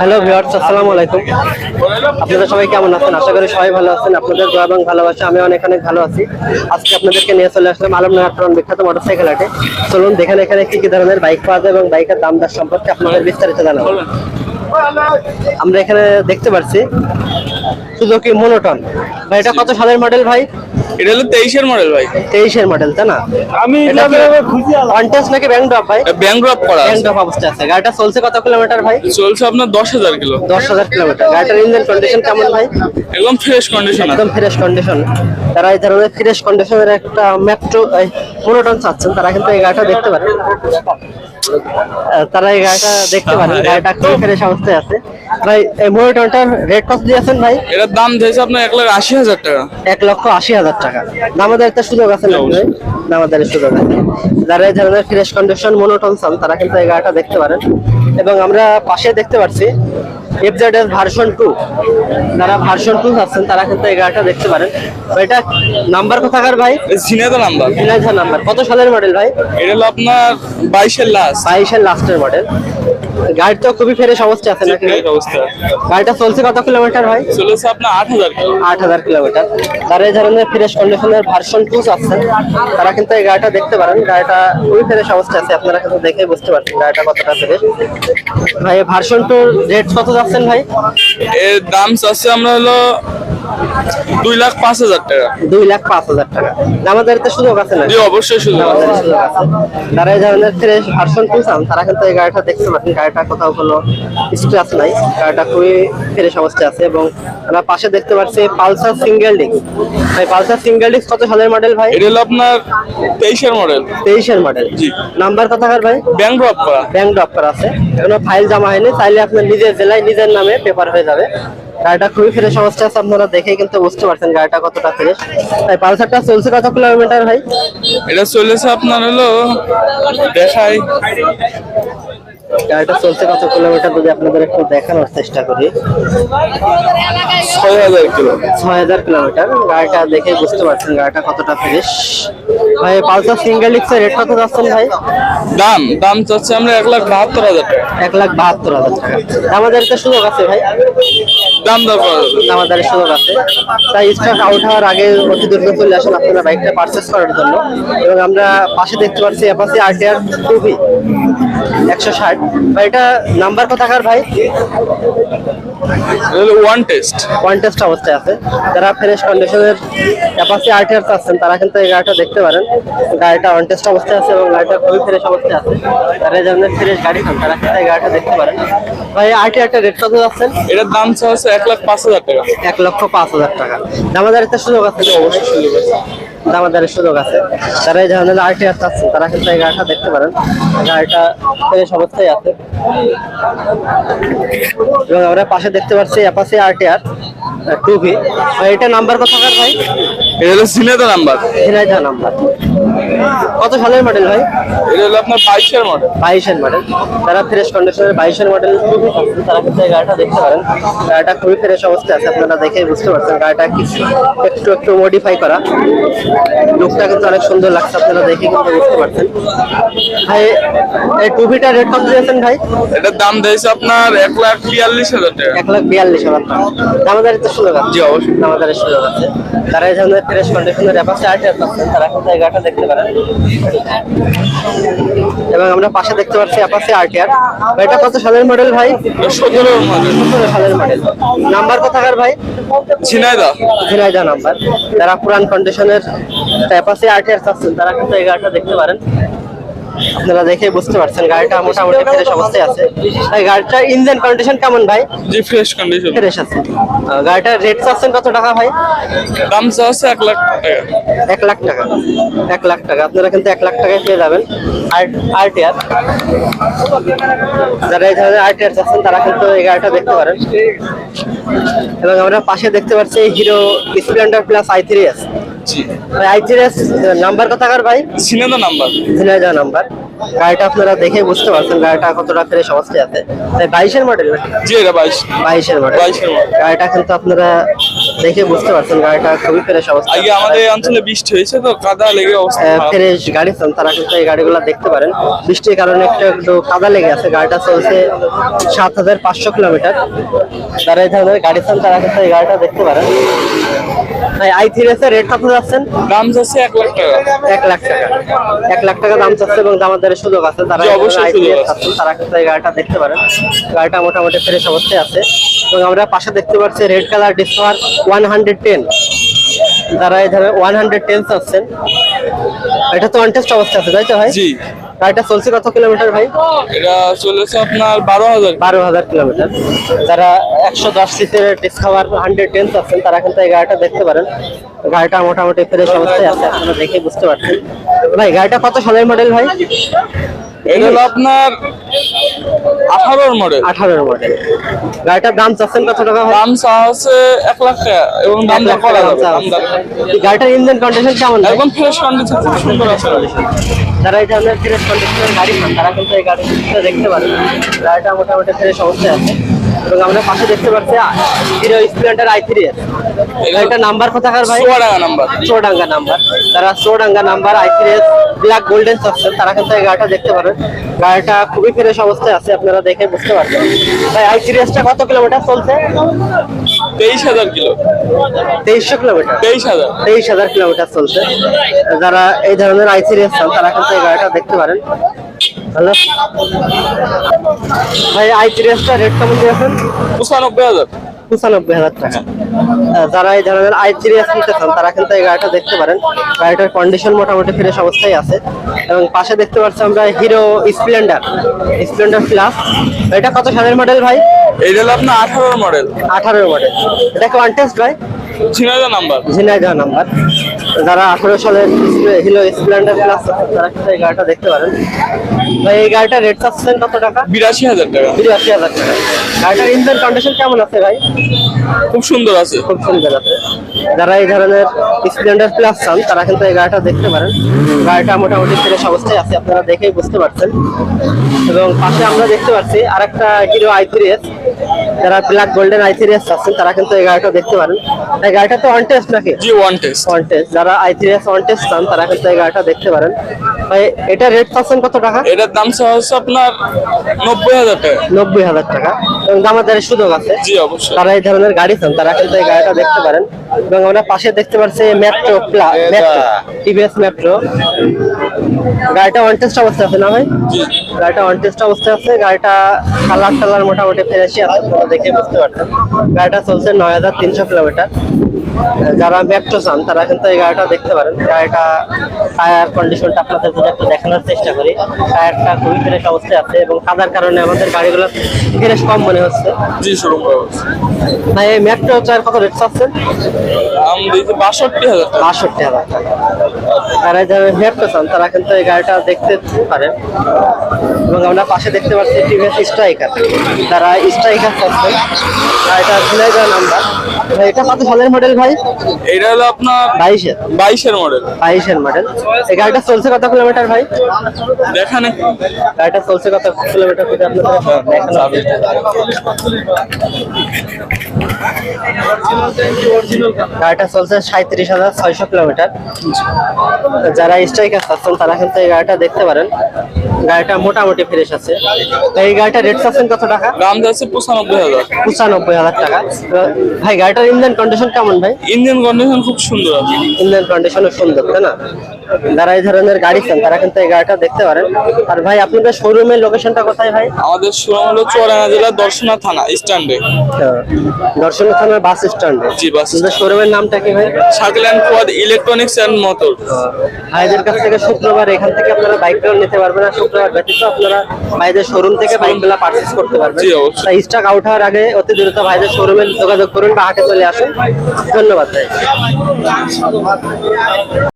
Hello viewers আসসালামু আলাইকুম। আপনারা সবাই কেমন আছেন? আশা করি সবাই ভালো আছেন। আপনাদের দোয়া এবং ভালোবাসা আমি অনেক অনেক ভালো আছি। আজকে আপনাদেরকে নিয়ে চলে আসলাম আলমনগর পুরান বিখ্যাত মোটরসাইকেল হাটে। চলুন, দেখেন এখানে কি কি ধরনের বাইক পাওয়া যায় এবং বাইকের দাম দর সম্পর্কে আপনাদের বিস্তারিত জানাব। আমরা এখানে দেখতে পাচ্ছি সুজুকি মনোটন ভাই এটা কত সালের মডেল ভাই? এটা হলো তেইশের মডেল ভাই। তেইশের মডেল তাই না? আমি এটা কন্টেস্ট নাকি ব্যাংক ড্রপ ভাই? ব্যাংক ড্রপ করা ব্যাংক আছে। ড্রপ অবস্থা আছে। গাড়িটা চলছে কত কিলোমিটার ভাই? চলছে আপনার দশ হাজার কিলো। দশ হাজার কিলোমিটার গাড়িটার ইঞ্জিন কন্ডিশন কেমন ভাই? একদম ফ্রেশ কন্ডিশন একদম ফ্রেশ কন্ডিশন যারা এই ধরনের ফ্রেশ কন্ডিশনের একটা মেট্রো মনোটন চাচ্ছেন। তারা কিন্তু এই গাড়িটা দেখতে পারেন তারা এই গাড়িটা দেখতে পারেন গাড়িটা খুবই ফ্রেশ অবস্থায় আছে। ভাই এই মনোটনটার রেট কত দিয়েছেন ভাই? এটার দাম দিয়েছে আপনার এক লাখ আশি হাজার টাকা। এক লক্ষ আশি হাজার টাকা। দামাদার একটা সুযোগ আছে ভাই? দামাদারের সুযোগ আছে। যারা এই ধরনের ফ্রেশ কন্ডিশন মনোটন চান তারা কিন্তু এই গাড়িটা দেখতে পারেন। এবং আমরা পাশে দেখতে পাচ্ছি এফজেড এস ভার্সন টু যারা ভার্সন টু আছেন তারা কিন্তু এই গাড়িটা দেখতে পারেন। এটা নাম্বার কোথাকার ভাই? ঝিনাইদা নাম্বার ঝিনাইদহ নাম্বার কত সালের মডেল ভাই? এটা হলো আপনার বাইশের লাস্ট বাইশের লাস্টের মডেল গাড়ি তো খুবই ফ্রেশ অবস্থা আছে নাকি? অবস্থা। গাড়িটা চলছে কত কিলোমিটার ভাই? চলেছে আপনার আট হাজার আট হাজার কিলোমিটার। যারা এই ধরনের ফ্রেশ কন্ডিশনের ভার্সন টু আছেন তারা কিন্তু এই গাড়িটা দেখতে পারেন। গাড়িটা খুবই ফ্রেশ অবস্থা আছে। আপনারা কিন্তু দেখে বুঝতে পারছেন গাড়িটা কতটা ফ্রেশ ভাই ভার্সন টুর রেট কত যাচ্ছেন ভাই? এর দাম চাচ্ছে আমরা হলো দুই লাখ পাঁচ হাজার টাকা। দুই লাখ পাঁচ হাজার টাকা। আমাদের তো সুযোগ আছে না জি অবশ্যই সুযোগ আছে। যারা এই ধরনের ফ্রেশ ভার্সন টু চান তারা কিন্তু এই গাড়িটা দেখতে পাচ্ছেন গাড়িটা কোথাও কোনো স্ক্র্যাচ নাই। গাড়িটা খুবই ফ্রেশ অবস্থায় আছে এবং আমরা পাশে দেখতে পাচ্ছি পালসার সিঙ্গেল ডিস্ক ভাই পালসার সিঙ্গেল ডিস্ক কত সালের মডেল ভাই? এটা হলো আপনার তেইশের মডেল তেইশের মডেল জি। নাম্বার কোথাকার ভাই? ব্যাংক ড্রপ করা। ব্যাংক ড্রপ করা আছে। এখনও ফাইল জমা হয়নি চাইলে আপনার নিজের জেলায় নিজের নামে পেপার হয়ে যাবে। গাড়িটা খুবই ফ্রেশ অবস্থা আছে আপনারা দেখেই কিন্তু বুঝতে পারছেন গাড়িটা কতটা ফ্রেশ তাই পালসারটা চলছে কত কিলোমিটার ভাই? এটা চলেছে আপনার হলো দেখাই। গাড়িটা চলছে কত কিলোমিটার যদি আপনাদের একটু দেখানোর চেষ্টা করি। ছয় হাজার কিলো। ছয় হাজার কিলোমিটার গাড়িটা দেখে বুঝতে পারছেন গাড়িটা কতটা ফ্রেশ ভাই পালসার সিঙ্গেল ডিক্সের রেট কত যাচ্ছেন ভাই? দাম দাম চাচ্ছে আমরা এক লাখ বাহাত্তর হাজার টাকা। এক লাখ বাহাত্তর হাজার টাকা। আমাদের তো সুযোগ আছে ভাই। দাম দর আমার স্টক আউট হওয়ার আগে অতি দ্রুত চলে আসেন আপনারা বাইকটা পারচেস করার জন্য। এবং আমরা পাশে দেখতে পাচ্ছি অ্যাপাসি আরটিআর টুবি একশো ষাট। এটা নাম্বার কোথাকার ভাই? এটা হলো ওয়ান টেস্ট অবস্থায় আছে। যারা ফ্রেশ কন্ডিশনের অ্যাপাসি আরটিআর চাচ্ছেন তারা কিন্তু এই গাড়িটা দেখতে পারেন। গাড়িটা অনটেস্ট অবস্থায় আছে এবং গাড়িটা খুবই ফ্রেশ অবস্থায় আছে। এই ধরনের ফ্রেশ গাড়ি খান তারা কিন্তু এই গাড়িটা দেখতে পারেন। ভাই আরটিআরটা রেট কত যাচ্ছেন? এটার দাম চাচ্ছে এক লাখ পাঁচ হাজার টাকা। এক লক্ষ পাঁচ হাজার টাকা। দামাদারের তো সুযোগ আছে। অবশ্যই সুযোগ আছে। দামাদারের সুযোগ আছে। তারা এই ধরনের আরটিআর চাচ্ছেন তারা কিন্তু এই গাড়িটা দেখতে পারেন। গাড়িটা ফ্রেশ অবস্থায় আছে। এবং আমরা পাশে দেখতে পাচ্ছি অ্যাপাসি আরটিআর টু ভি এটা নাম্বার কোথাকার ভাই? এটা হলো সিনেদা নাম্বার। ঝিনাইদহ নাম্বার। কত সালের মডেল ভাই? এটা হলো আপনার বাইশের মডেল বাইশের মডেল যারা ফ্রেশ কন্ডিশনের বাইশের মডেল তারা কিন্তু এই গাড়িটা দেখতে পারেন। গাড়িটা খুবই ফ্রেশ অবস্থায় আছে আপনারা দেখেই বুঝতে পারছেন। গাড়িটা কিছু একটু একটু মডিফাই করা। লুকটা কিন্তু অনেক সুন্দর লাগছে আপনারা দেখে কিন্তু বুঝতে পারছেন। ভাই এই টুপিটা রেট কত দিয়েছেন ভাই? এটার দাম দিয়েছে আপনার এক লাখ বিয়াল্লিশ হাজার টাকা। এক লাখ বিয়াল্লিশ হাজার টাকা। দামাদারের তো সুযোগ আছে। জি, অবশ্যই। সুযোগ আছে। তারা এই ধরনের ফ্রেশ কন্ডিশনের অ্যাপাসে আর্ট পাচ্ছেন তারা এই গাড়িটা দেখতে পারেন। এবং আমরা পাশে দেখতে পাচ্ছি অ্যাপাসে আরটিআর এটা কত সালের মডেল ভাই? সতেরো সতেরো সালের মডেল নাম্বার কোথাকার ভাই? ঝিনাইদা ঝিনাইদা নাম্বার যারা পুরান কন্ডিশনের অ্যাপাসে আরটিআর চাচ্ছেন। তারা কিন্তু এই গাড়িটা দেখতে পারেন। আপনারা দেখে বুঝতে পারছেন গাড়িটা মোটামুটি ফ্রেশ অবস্থায় আছে। এই গাড়িটার ইঞ্জিন কন্ডিশন কেমন ভাই? জি ফ্রেশ কন্ডিশন ফ্রেশ আছে। গাড়িটার রেট চাচ্ছেন কত টাকা ভাই? দাম চাচ্ছে এক লাখ টাকা। এক লাখ টাকা। এক লাখ টাকা। আপনারা কিন্তু এক লাখ টাকায় পেয়ে যাবেন। আর আরটিআর যারা এই ধরনের আরটিআর চাচ্ছেন তারা কিন্তু এই গাড়িটা দেখতে পারেন। এবং আমরা পাশে দেখতে পাচ্ছি Hero Splendor plus I three S G. Number কোথাকার ভাই? সিনেদা নাম্বার। নাম্বার। গাড়িটা আপনারা দেখে বুঝতে পারছেন গাড়িটা কতটা ফ্রেশ অবস্থায় আছে। তাই বাইশের মডেল জি এটা বাইশ। বাইশের মডেল বাইশের। গাড়িটা কিন্তু আপনারা দেখে বুঝতে পারছেন গাড়িটা খুবই ফ্রেশ অবস্থা। আগে আমাদের অঞ্চলে বৃষ্টি হয়েছে তো কাদা লেগে অবস্থা ফ্রেশ গাড়ি চান তারা কিন্তু এই গাড়িগুলো দেখতে পারেন। বৃষ্টির কারণে একটু একটু কাদা লেগে আছে। গাড়িটা চলছে সাত হাজার পাঁচশো কিলোমিটার। যারা এই ধরনের গাড়ি চান তারা কিন্তু এই গাড়িটা দেখতে পারেন। ভাই আই থ্রি এস রেট কত যাচ্ছেন? দাম যাচ্ছে এক লাখ টাকা। এক লাখ টাকা। এক লাখ টাকা দাম এবং দামাদারের সুযোগ আছে। তারা অবশ্যই তারা কিন্তু এই গাড়িটা দেখতে পারেন। গাড়িটা মোটামুটি ফ্রেশ অবস্থায় আছে। এবং আমরা পাশে দেখতে পাচ্ছি red colour Discover one hundred ten এই ধরনের ওয়ান হান্ড্রেড টেন চাচ্ছেন এটা তো অনটেস্ট অবস্থা আছে তাই তো ভাই? জি। গাড়িটা চলছে কত কিলোমিটার ভাই? এটা চলেছে আপনার বারো হাজার। বারো হাজার কিলোমিটার যারা একশো দশ সিটের ডিসকভার হান্ড্রেড টেন আছেন তারা কিন্তু এই গাড়িটা দেখতে পারেন। গাড়িটা মোটামুটি ফ্রেশ অবস্থায় আছে আপনারা দেখে বুঝতে পারছেন। ভাই গাড়িটা কত সালের মডেল ভাই? এটা হলো আপনার আঠারোর মডেল আঠারোর মডেল গাড়িটার দাম চাচ্ছেন কত টাকা? দাম চা হচ্ছে এক লাখ টাকা এবং দাম দর করা যাবে। গাড়িটার ইঞ্জিন কন্ডিশন কেমন? একদম ফ্রেশ কন্ডিশন খুব সুন্দর আছে। যারা এই ধরনের ফ্রেশ কন্ডিশনের গাড়ি তারা কিন্তু এই গাড়িটা দেখতে পারেন। গাড়িটা মোটামুটি ফ্রেশ অবস্থায় আছে। এবং আমরা পাশে দেখতে পাচ্ছি হিরো স্প্লেন্ডার আই থ্রি এর। গাড়িটার নাম্বার কোথাকার ভাই? চুয়াডাঙ্গা নাম্বার। চোডাঙ্গা নাম্বার। যারা Chuadanga number I three S black golden চাচ্ছেন তারা কিন্তু এই গাড়িটা দেখতে পারেন। গাড়িটা খুবই ফ্রেশ অবস্থায় আছে আপনারা দেখে বুঝতে পারছেন ভাই আই থ্রি এসটা কত কিলোমিটার চলছে? তেইশ হাজার কিলো। তেইশশো কিলোমিটার। তেইশ হাজার। তেইশ হাজার কিলোমিটার চলছে। যারা এই ধরনের আই সিরিয়াস চান তারা কিন্তু এই গাড়িটা দেখতে পারেন। হ্যালো। ভাই আই সিরিয়াসটা রেট কেমন দিয়েছেন? পঁচানব্বই হাজার। পঁচানব্বই হাজার টাকা। যারা এই ধরনের আই সিরিয়াস নিতে চান তারা কিন্তু এই গাড়িটা দেখতে পারেন। গাড়িটার কন্ডিশন মোটামুটি ফ্রেশ অবস্থায় আছে। এবং পাশে দেখতে পাচ্ছি আমরা হিরো স্প্লেন্ডার স্প্লেন্ডার প্লাস এটা কত সালের মডেল ভাই? এটা হলো আপনার আঠারোর মডেল আঠারোর মডেল এটা কি টেস্ট ভাই? ঝিনাইদা নাম্বার। ঝিনাইদহ নাম্বার। যারা আঠারো সালের হিলো স্প্লেন্ডার প্লাস তারা কিন্তু এই গাড়িটা দেখতে পারেন। ভাই এই গাড়িটা রেট চাচ্ছেন কত টাকা? বিরাশি হাজার টাকা। বিরাশি হাজার টাকা। গাড়িটার ইঞ্জিন কন্ডিশন কেমন আছে ভাই? খুব সুন্দর আছে। খুব সুন্দর আছে। যারা এই ধরনের স্প্লেন্ডার প্লাস চান তারা কিন্তু এই গাড়িটা দেখতে পারেন। গাড়িটা মোটামুটি ফ্রেশ অবস্থায় আছে আপনারা দেখেই বুঝতে পারছেন। এবং পাশে আমরা দেখতে পাচ্ছি আরেকটা হিরো আই থ্রি এস যারা black golden I three S চাচ্ছেন তারা কিন্তু এই গাড়িটা দেখতে পারেন। এই গাড়িটা তো অন টেস্ট নাকি? জি ওয়ান টেস্ট কন্টেস্ট যারা আই থ্রি এস কন্টেস্ট চান তারা কিন্তু এই গাড়িটা দেখতে পারেন। ভাই এটা রেট পাচ্ছেন কত টাকা? এটার দাম হচ্ছে আপনার নব্বই হাজার টাকা। নব্বই হাজার টাকা। এবং দামাদারের সুযোগ আছে। জি অবশ্যই। তারা এই ধরনের গাড়ি চান তারা কিন্তু এই গাড়িটা দেখতে পারেন। এবং আমরা পাশে দেখতে পাচ্ছি মেট্রো মেট্রো টিভিএস মেট্রো গাড়িটা অন টেস্ট অবস্থায় আছে না ভাই? জি গাড়িটা অন টেস্ট অবস্থায় আছে। গাড়িটা কালার টালার মোটামুটি ফ্রেশই আছে দেখে বুঝতে পারছেন গাড়িটা চলছে নয় হাজার তিনশো কিলোমিটার। যারা মেট্রো চান তারা কিন্তু এই গাড়িটা দেখতে পারেন। গাড়িটা টায়ার কন্ডিশনটা আপনাদের যদি একটু দেখানোর চেষ্টা করি টায়ারটা খুবই ফ্রেশ অবস্থায় আছে এবং কাদার কারণে আমাদের গাড়িগুলো ফ্রেশ কম মনে হচ্ছে। জি শুরু ভাই মেট্রো টায়ার কত রেট চাচ্ছেন? দাম দিয়েছে বাষট্টি হাজার তারা যারা মেট্রো চান তারা কিন্তু এই গাড়িটা দেখতে পারেন এবং আমরা পাশে দেখতে পাচ্ছি টিভিএস স্ট্রাইকার। তারা স্ট্রাইকার চাচ্ছেন গাড়িটা যাওয়া নাম্বার। এটা কত সালের মডেল ভাই? এটা হলো আপনার বাইশের বাইশের মডেল বাইশের মডেল এই গাড়িটা চলছে কত কিলোমিটার ভাই? দেখানে। গাড়িটা চলছে কত কিলোমিটার করি। গাড়িটা চলছে সাঁত্রিশ হাজার ছয়শো কিলোমিটার যারা স্ট্রাইকার চাচ্ছেন তারা কিন্তু এই গাড়িটা দেখতে পারেন। গাড়িটা মোটামুটি ফ্রেশ আছে। তো এই গাড়িটা রেট চাচ্ছেন কত টাকা? দাম যাচ্ছে পঁচানব্বই হাজার। পঁচানব্বই হাজার টাকা। ভাই ভাই গাড়িটার ইঞ্জিন কন্ডিশন কেমন ভাই? ইঞ্জিন কন্ডিশন খুব সুন্দর। ইঞ্জিন কন্ডিশনও সুন্দর তাই না? যারা এই ধরনের গাড়ি চান তারা কিন্তু এই গাড়িটা দেখতে পারেন। আর ভাই আপনাদের শোরুমের লোকেশনটা কোথায় ভাই? আমাদের শোরুম হলো চুয়াডাঙ্গা জেলার দর্শনা থানা স্ট্যান্ডে দর্শনা থানার বাস স্ট্যান্ডে জি বাস শোরুমের নামটা কি ভাই? অ্যান্ড কোয়াদ ইলেকট্রনিক্স অ্যান্ড মোটর ভাইদের কাছ থেকে শুক্রবার এখান থেকে আপনারা বাইকগুলো নিতে পারবেন আর শুক্রবার ব্যতীত আপনারা ভাইদের শোরুম থেকে বাইকগুলো পারচেস করতে পারবেন। জি, অবশ্যই। স্টক আউট হওয়ার আগে অতি দ্রুত ভাইদের শোরুমে যোগাযোগ করুন বা হাটে চলে আসুন। ধন্যবাদ ভাই।